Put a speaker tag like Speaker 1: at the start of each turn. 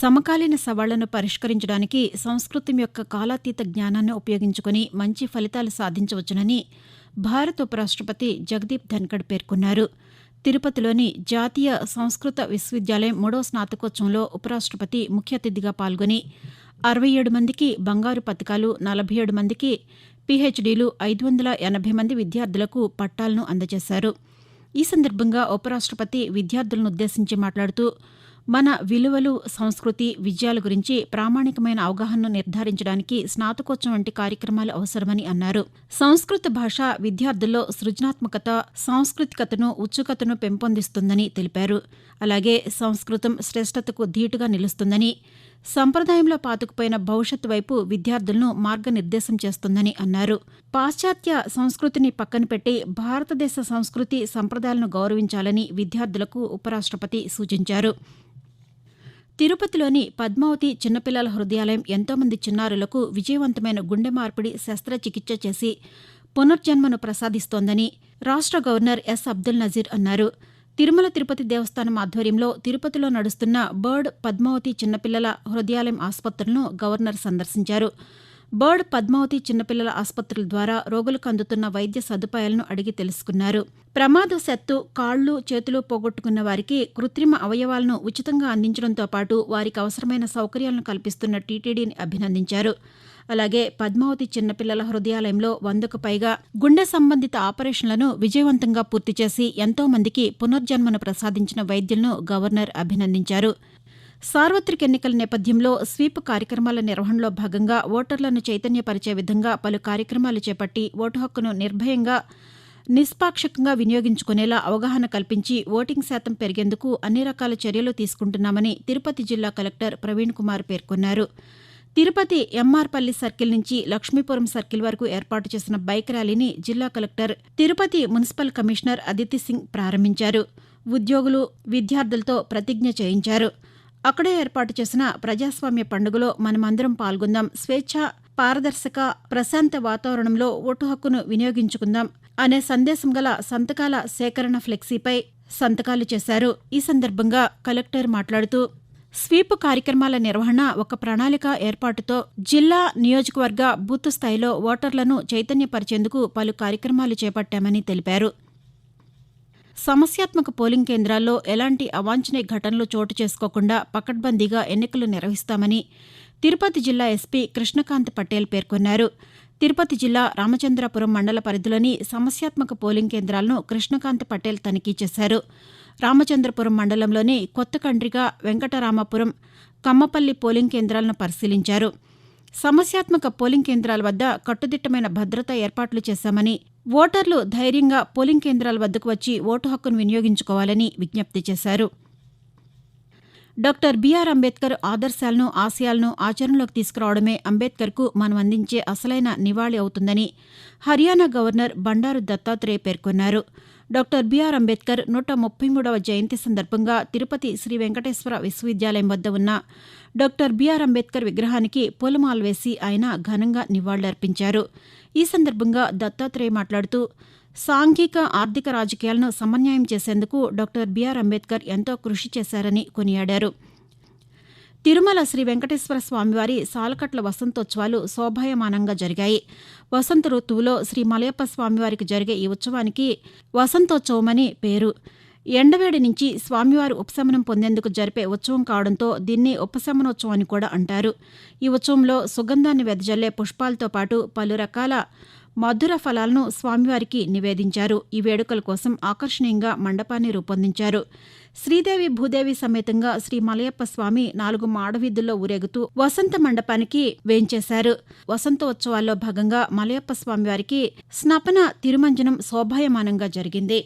Speaker 1: సమకాలీన సవాళ్లను పరిష్కరించడానికి సంస్కృతం యొక్క కాలాతీత జ్ఞానాన్ని ఉపయోగించుకుని మంచి ఫలితాలు సాధించవచ్చునని భారత ఉపరాష్ట్రపతి జగదీప్ ధన్కడ్ పేర్కొన్నారు తిరుపతిలోని జాతీయ సంస్కృత విశ్వవిద్యాలయం మూడో స్నాతకోత్సవంలో ఉపరాష్ట్రపతి ముఖ్య అతిథిగా పాల్గొని అరవై ఏడు మందికి బంగారు పథకాలు నలభై ఏడు మందికి పీహెచ్డీలు ఐదు వందల ఎనభై మంది విద్యార్థులకు పట్టాలను అందజేశారు ఈ సందర్భంగా ఉపరాష్ట్రపతి విద్యార్థులను ఉద్దేశించి మాట్లాడుతూ మన విలువలు సంస్కృతి విజయాల గురించి ప్రామాణికమైన అవగాహనను నిర్ధారించడానికి స్నాతకోత్సవం వంటి కార్యక్రమాలు అవసరమని అన్నారు సంస్కృత భాష విద్యార్థుల్లో సృజనాత్మకత సాంస్కృతికతను ఉత్సుకతను పెంపొందిస్తుందని తెలిపారు అలాగే సంస్కృతం శ్రేష్టతకు ధీటుగా నిలుస్తుందని సంప్రదాయంలో పాతుకుపోయిన భవిష్యత్ వైపు విద్యార్థులను మార్గనిర్దేశం చేస్తుందని అన్నారు పాశ్చాత్య సంస్కృతిని పక్కన పెట్టి భారతదేశ సంస్కృతి సంప్రదాయాలను గౌరవించాలని విద్యార్థులకు ఉపరాష్ట్రపతి సూచించారు తిరుపతిలోని పద్మావతి చిన్నపిల్లల హృదయాలయం ఎంతోమంది చిన్నారులకు విజయవంతమైన గుండె మార్పిడి శస్త్రచికిత్స చేసి పునర్జన్మను ప్రసాదిస్తోందని రాష్ట్ర గవర్నర్ ఎస్ అబ్దుల్ నజీర్ అన్నారు తిరుమల తిరుపతి దేవస్థానం ఆధ్వర్యంలో తిరుపతిలో నడుస్తున్న బర్డ్ పద్మావతి చిన్నపిల్లల హృదయాలయం ఆసుపత్రులను గవర్నర్ సందర్శించారు బర్డ్ పద్మావతి చిన్నపిల్లల ఆసుపత్రుల ద్వారా రోగులకు అందుతున్న వైద్య సదుపాయాలను అడిగి తెలుసుకున్నారు ప్రమాదశత్తు కాళ్లు చేతులు పోగొట్టుకున్న వారికి కృత్రిమ అవయవాలను ఉచితంగా అందించడంతో పాటు వారికి అవసరమైన సౌకర్యాలను కల్పిస్తున్న టీటీడీని అభినందించారు అలాగే పద్మావతి చిన్నపిల్లల హృదయాలయంలో వందకు పైగా గుండె సంబంధిత ఆపరేషన్లను విజయవంతంగా పూర్తి చేసి ఎంతో మందికి పునర్జన్మను ప్రసాదించిన వైద్యులను గవర్నర్ అభినందించారు సార్వతిక ఎన్నికల నేపథ్యంలో స్వీప్ కార్యక్రమాల నిర్వహణలో భాగంగా ఓటర్లను చైతన్యపరిచే విధంగా పలు కార్యక్రమాలు చేపట్టి ఓటు హక్కును నిర్భయంగా నిష్పాక్షికంగా వినియోగించుకునేలా అవగాహన కల్పించి ఓటింగ్ శాతం పెరిగేందుకు అన్ని రకాల చర్యలు తీసుకుంటున్నామని తిరుపతి జిల్లా కలెక్టర్ ప్రవీణ్ కుమార్ పేర్కొన్నారు తిరుపతి ఎంఆర్పల్లి సర్కిల్ నుంచి లక్ష్మీపురం సర్కిల్ వరకు ఏర్పాటు చేసిన బైక్ ర్యాలీని జిల్లా collector Tirupati municipal commissioner Aditi Singh ప్రారంభించారు ఉద్యోగులు విద్యార్థులతో ప్రతిజ్ఞ చేయించారు అక్కడే ఏర్పాటు చేసిన ప్రజాస్వామ్య పండుగలో మనమందరం పాల్గొందాం స్వేచ్ఛ పారదర్శక ప్రశాంత వాతావరణంలో ఓటు హక్కును వినియోగించుకుందాం అనే సందేశం గల సంతకాల సేకరణ ఫ్లెక్సీపై సంతకాలు చేశారు ఈ సందర్భంగా కలెక్టర్ మాట్లాడుతూ స్వీప్ కార్యక్రమాల నిర్వహణ ఒక ప్రణాళిక ఏర్పాటుతో జిల్లా నియోజకవర్గ బూత్ స్థాయిలో ఓటర్లను చైతన్యపరిచేందుకు పలు కార్యక్రమాలు చేపట్టామని తెలిపారు సమస్యాత్మక పోలింగ్ కేంద్రాల్లో ఎలాంటి అవాంఛనీయ ఘటనలు చోటు చేసుకోకుండా పకడ్బందీగా ఎన్నికలు నిర్వహిస్తామని తిరుపతి జిల్లా ఎస్పీ కృష్ణకాంత్ పటేల్ పేర్కొన్నారు తిరుపతి జిల్లా రామచంద్రపురం మండల పరిధిలోని సమస్యాత్మక పోలింగ్ కేంద్రాలను కృష్ణకాంత్ పటేల్ తనిఖీ చేశారు రామచంద్రపురం మండలంలోని కొత్త కండ్రిగా వెంకటరామపురం కమ్మపల్లి పోలింగ్ కేంద్రాలను పరిశీలించారు సమస్యాత్మక పోలింగ్ కేంద్రాల వద్ద కట్టుదిట్టమైన భద్రతా ఏర్పాట్లు చేశామని ఓటర్లు ధైర్యంగా పోలింగ్ కేంద్రాల వద్దకు వచ్చి ఓటు హక్కును వినియోగించుకోవాలని విజ్ఞప్తి చేశారు డాక్టర్ బీఆర్ అంబేద్కర్ ఆదర్శాలను ఆశయాలను ఆచరణలోకి తీసుకురావడమే అంబేద్కర్కు మనం అందించే అసలైన నివాళి అవుతుందని హర్యానా గవర్నర్ బండారు దత్తాత్రేయ పేర్కొన్నారు డాక్టర్ బీఆర్ అంబేద్కర్ నూట ముప్పై మూడవ జయంతి సందర్భంగా తిరుపతి శ్రీ వెంకటేశ్వర విశ్వవిద్యాలయం వద్ద ఉన్న డాక్టర్ బిఆర్ అంబేద్కర్ విగ్రహానికి పూలమాల వేసి ఆయన ఘనంగా నివాళులర్పించారు ఈ సందర్భంగా దత్తాత్రేయ మాట్లాడుతూ సాంఘిక ఆర్థిక రాజకీయాలను సమన్యాయం చేసేందుకు డాక్టర్ బిఆర్ అంబేద్కర్ ఎంతో కృషి చేశారని కొనియాడారు తిరుమల శ్రీ వెంకటేశ్వర స్వామివారి సాలకట్ల వసంతోత్సవాలు శోభాయమానంగా జరిగాయి వసంత ఋతువులో శ్రీ మలయప్ప స్వామివారికి జరిగే ఈ ఉత్సవానికి వసంతోత్సవమని పేరు ఎండవేడి నుంచి స్వామివారు ఉపశమనం పొందేందుకు జరిపే ఉత్సవం కావడంతో దీన్ని ఉపశమనోత్సవం అని కూడా అంటారు ఈ ఉత్సవంలో సుగంధాన్ని వెదజల్లే పుష్పాలతో పాటు పలు రకాల మధుర ఫలాలను స్వామివారికి నివేదించారు ఈ వేడుకల కోసం ఆకర్షణీయంగా మండపాన్ని రూపొందించారు శ్రీదేవి భూదేవి సమేతంగా శ్రీ మలయప్ప స్వామి నాలుగు మాడవీధుల్లో ఊరేగుతూ వసంత మండపానికి వేంచేశారు వసంతోత్సవాల్లో భాగంగా మలయప్ప స్వామివారికి స్నపన తిరుమంజనం శోభాయమానంగా జరిగింది